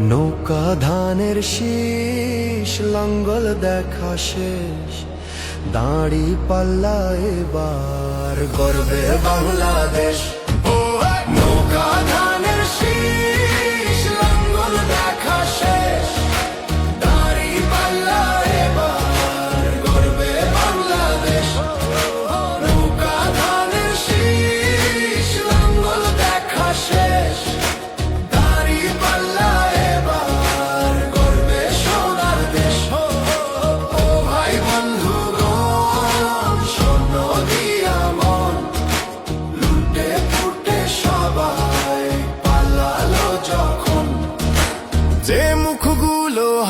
নৌকা ধানের শীষ, লাঙ্গল দেখা শেষ। দাড়ি পাল্লা এবার গর্বে বাংলাদেশ। দেখা শেষ। দাড়ি পাল্লা এবার গর্বে বাংলাদেশ। দেখা শেষ।